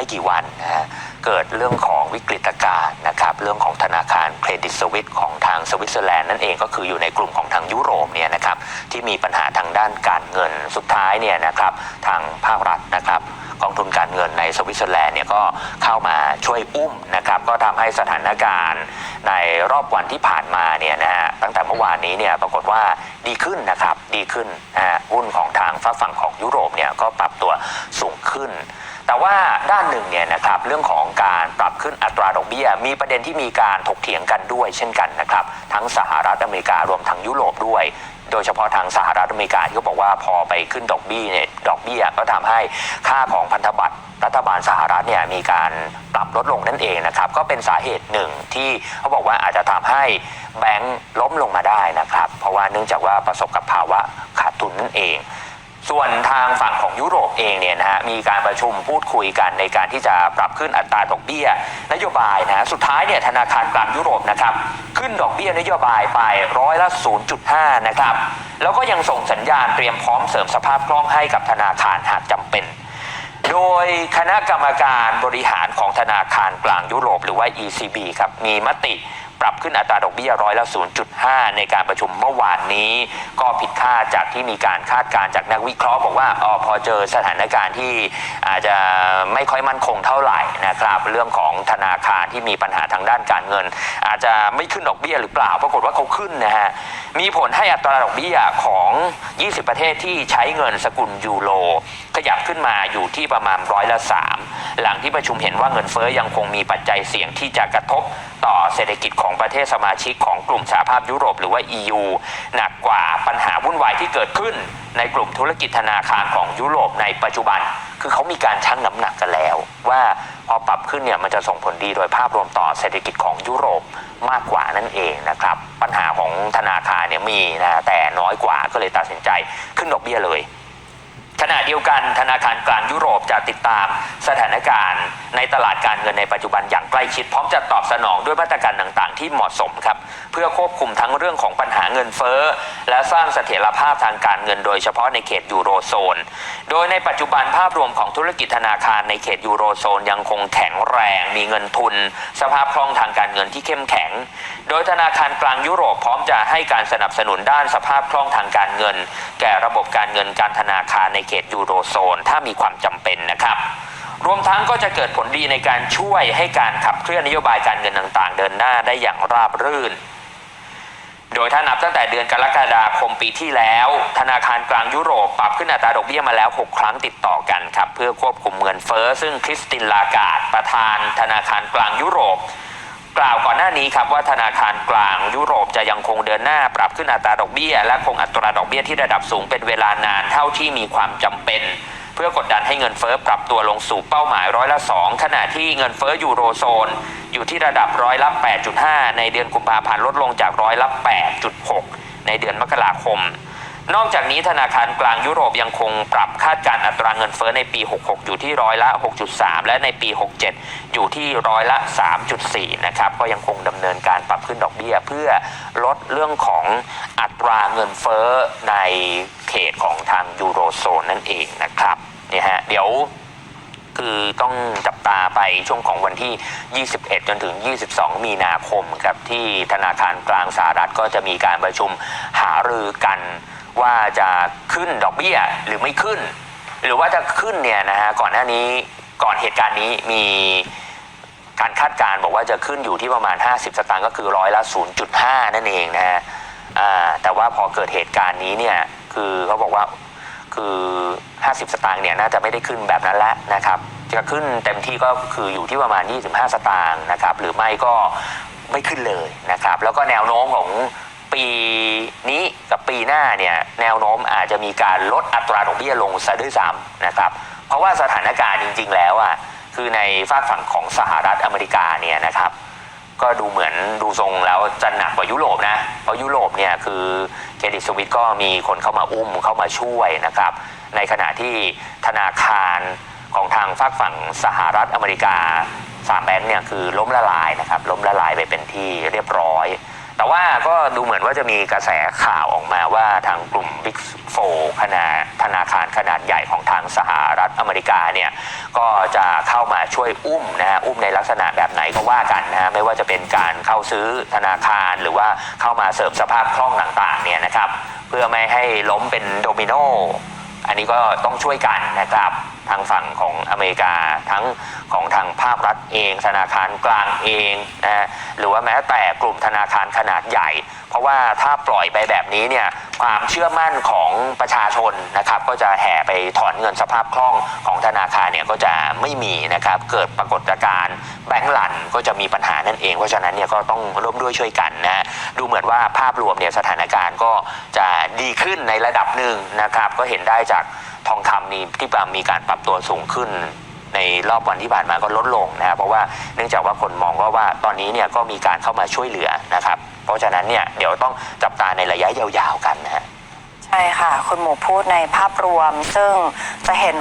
ไม่กี่วันนะฮะเกิดเรื่องของวิกฤตการณ์นะครับเรื่องของธนาคารเครดิตสวิสของทางสวิตเซอร์แลนด์นั่นเองก็คืออยู่ในกลุ่มของทางยุโรปเนี่ยนะครับที่มีปัญหาทางด้านการเงินสุดท้ายเนี่ยนะครับทางภาครัฐนะครับกองทุนการเงินในสวิตเซอร์แลนด์เนี่ยก็เข้ามาช่วยอุ้มนะครับก็ทำให้สถานการณ์ในรอบวันที่ผ่านมาเนี่ยนะฮะตั้งแต่เมื่อวานนี้เนี่ยปรากฏว่าดีขึ้นนะครับดีขึ้นนะฮะหุ้นของทางฝั่งฝั่งของยุโรปเนี่ยก็ปรับตัวสูงขึ้น แต่ว่าด้านหนึ่งเนี่ยนะครับเรื่องของการปรับขึ้นอัตราดอกเบี้ย มีประเด็นที่มีการถกเถียงกันด้วย เช่นกันนะครับทั้งสหรัฐอเมริการวมทั้งยุโรปด้วย โดยเฉพาะทางสหรัฐอเมริกาที่เขาบอกว่าพอไปขึ้นดอกเบี้ยเนี่ยดอกเบี้ยก็ทำให้ค่าของพันธบัตรรัฐบาลสหรัฐเนี่ยมีการปรับลดลงนั่นเองนะครับก็เป็นสาเหตุหนึ่งที่เขาบอกว่าอาจจะทำให้แบงก์ล้มลงมาได้นะครับ เพราะว่าเนื่องจากว่าประสบกับภาวะขาดทุนนั่นเอง ส่วนทางฝั่งของยุโรปเองเนี่ยนะฮะมีการประชุมพูดคุยกันในการที่จะปรับขึ้นอัตราดอกเบี้ย นโยบายนะสุดท้ายเนี่ยธนาคารกลางยุโรปนะครับขึ้นดอกเบี้ยนโยบายไปร้อยละ 0.5 นะครับแล้วก็ยังส่งสัญญาณเตรียมพร้อมเสริมสภาพคล่องให้กับธนาคารหากจำเป็น โดยคณะกรรมการบริหารของธนาคารกลางยุโรปหรือว่า ECB ครับมีมติ ปรับขึ้นอัตราดอกเบี้ยร้อยละ 0.5 ในการประชุมเมื่อวานนี้ ก็ผิดคาดจากที่มีการคาดการณ์จากนักวิเคราะห์บอกว่าออพอเจอสถานการณ์ที่อาจจะไม่ค่อยมั่นคงเท่าไหร่นะครับเรื่องของธนาคารที่มีปัญหาทางด้านการเงิน อาจจะไม่ขึ้นดอกเบี้ยหรือเปล่า ปรากฏว่าเขาขึ้นนะฮะมีผลให้อัตราดอกเบี้ยของ 20 ประเทศที่ใช้เงินสกุลยูโรขยับขึ้นมาอยู่ที่ประมาณร้อยละ3หลังที่ประชุมเห็นว่าเงินเฟ้อยังคงมีปัจจัยเสี่ยงที่จะกระทบต่อเศรษฐกิจของประเทศสมาชิกของกลุ่มสหภาพยุโรปหรือว่า EU หนักกว่าปัญหาวุ่นวายที่เกิดขึ้น ในกลุ่มธุรกิจธนาคารของยุโรปในปัจจุบัน คือเขามีการชั่งน้ำหนักกันแล้ว ว่าพอปรับขึ้นเนี่ยมันจะส่งผลดีโดยภาพรวมต่อเศรษฐกิจของยุโรปมากกว่านั่นเองนะครับ ปัญหาของธนาคารเนี่ยมีนะแต่น้อยกว่าก็เลยตัดสินใจขึ้นดอกเบี้ยเลย ขณะเดียวกันธนาคารกลางยุโรปจะติดตามสถานการณ์ในตลาดการเงินในปัจจุบันอย่างใกล้ชิด พร้อมจะตอบสนองด้วยมาตรการต่างๆ ที่เหมาะสมครับ เพื่อควบคุมทั้งเรื่องของปัญหาเงินเฟ้อ และสร้างเสถียรภาพทางการเงินโดยเฉพาะในเขตยูโรโซน โดยในปัจจุบันภาพรวมของธุรกิจธนาคารในเขตยูโรโซนยังคงแข็งแรง มีเงินทุน สภาพคล่องทางการเงินที่เข้มแข็ง โดยธนาคารกลางยุโรปพร้อมจะให้การสนับสนุนด้านสภาพคล่องทางการเงิน แก่ระบบการเงินการธนาคารในเขตยูโรโซน ถ้ามีความจำเป็นนะครับ รวมทั้งก็จะเกิดผลดีในการช่วยให้การขับเคลื่อนนโยบายการเงินต่างๆ เดินหน้าได้อย่างราบรื่น โดยถ้านับตั้งแต่เดือนกรกฎาคมปีที่แล้ว ธนาคารกลางยุโรปปรับขึ้นอัตราดอกเบี้ยมาแล้ว 6 ครั้งติดต่อกันครับเพื่อควบคุมเงินเฟ้อซึ่งคริสตินลาการ์ดประธาน ธนาคารกลางยุโรป กล่าวก่อนหน้านี้ครับว่าธนาคารกลางยุโรปจะยังคงเดินหน้าปรับขึ้นอัตราดอกเบี้ย และคงอัตราดอกเบี้ยที่ระดับสูงเป็นเวลานานเท่าที่มีความจำเป็น เพื่อกดดันให้เงินเฟ้อปรับตัวลงสู่เป้าหมายร้อยละ 2 ขณะที่เงินเฟ้อยูโรโซน อยู่ที่ระดับร้อยละ 8.5 ในเดือนกุมภาพันธ์ลดลงจากร้อยละ 8.6 ในเดือนมกราคม นอกจากนี้ธนาคารกลางยุโรปยังคงปรับคาดการณ์อัตราเงินเฟ้อในปี 66 อยู่ที่ร้อยละ 6.3 และในปี 67 อยู่ที่ร้อยละ 3.4 นะครับ ก็ยังคงดำเนินการปรับขึ้นดอกเบี้ย เพื่อลดเรื่องของอัตราเงินเฟ้อในเขตของทางยูโรโซนนั่นเองนะครับเนี่ยฮะเดี๋ยวคือต้องจับตาไปช่วงของวันที่ 21 จนถึง 22 มีนาคมครับที่ธนาคารกลางสหรัฐก็จะมีการประชุมหารือกัน ว่าจะขึ้นดอกเบี้ยหรือไม่ขึ้น หรือว่าจะขึ้นเนี่ยนะฮะก่อนหน้านี้ก่อนเหตุการณ์นี้มีการคาดการณ์บอกว่าจะขึ้นอยู่ที่ประมาณ 50 สตางค์ก็คือร้อยละ 0.5 นั่นเองนะฮะแต่ว่าพอเกิดเหตุการณ์นี้เนี่ยคือเขาบอกว่าคือ 50 สตางค์เนี่ยน่าจะไม่ได้ขึ้นแบบนั้นล้วนะครับ จะขึ้นเต็มที่ก็คืออยู่ที่ประมาณ 25 สตางค์นะครับ หรือไม่ก็ไม่ขึ้นเลยนะครับ แล้วก็แนวโน้มของ ปีนี้กับปีหน้าเนี่ยแนวโน้มอาจจะมีการลดอัตราดอกเบี้ยลงซะด้วยซ้ำนะครับ เพราะว่าสถานการณ์จริง ๆ แล้วอะคือในฝากฝั่งของสหรัฐอเมริกาเนี่ยนะครับก็ดูเหมือนดูทรงแล้วจะหนักกว่ายุโรปนะ เพราะยุโรปเนี่ยคือเครดิตสวิตก็มีคนเข้ามาอุ้มเข้ามาช่วยนะครับ ในขณะที่ธนาคารของทางฝากฝั่งสหรัฐอเมริกาสามแบงค์เนี่ยคือล้มละลายนะครับล้มละลายไปเป็นที่เรียบร้อย แต่ว่าก็ดูเหมือนว่าจะมีกระแสข่าวออกมาว่าทางกลุ่ม Big 4ขนาดธนาคารขนาดใหญ่ของทางสหรัฐอเมริกาเนี่ยก็จะเข้ามาช่วยอุ้มนะฮะอุ้มในลักษณะแบบไหนก็ว่ากันนะฮะไม่ว่าจะเป็นการเข้าซื้อธนาคารหรือว่าเข้ามาเสริมสภาพคล่องต่างๆเนี่ยนะครับ เพื่อไม่ให้ล้มเป็นโดมิโนอันนี้ก็ต้องช่วยกันนะครับทางฝั่งของอเมริกาทั้งของทางภาครัฐเอง ธนาคารกลางเองนะฮะหรือว่าแม้แต่กลุ่มธนาคารขนาดใหญ่ เพราะว่าถ้าปล่อยไปแบบนี้เนี่ยความเชื่อมั่นของประชาชนนะครับก็จะแห่ไปถอนเงินสภาพคล่องของธนาคารเนี่ยก็จะไม่มีนะครับเกิดปรากฏการณ์แบงก์หลันก็จะมีปัญหานั่นเอง เพราะฉะนั้นเนี่ยก็ต้องร่วมด้วยช่วยกันนะฮะดูเหมือนว่าภาพรวมเนี่ยสถานการณ์ก็จะดีขึ้นในระดับหนึ่งนะครับก็เห็นได้จาก มีที่บางมีการปรับตัวสูงขึ้น ในรอบวันที่ผ่านมาก็ลดลงนะครับเพราะว่าเนื่องจากว่าคนมองก็ว่าตอนนี้เนี่ยก็มีการเข้ามาช่วยเหลือนะครับ เพราะฉะนั้นเนี่ยเดี๋ยวต้องจับตาในระยะยาวๆกันนะฮะ ใช่ค่ะ คุณหมูพูดในภาพรวมซึ่งจะเห็น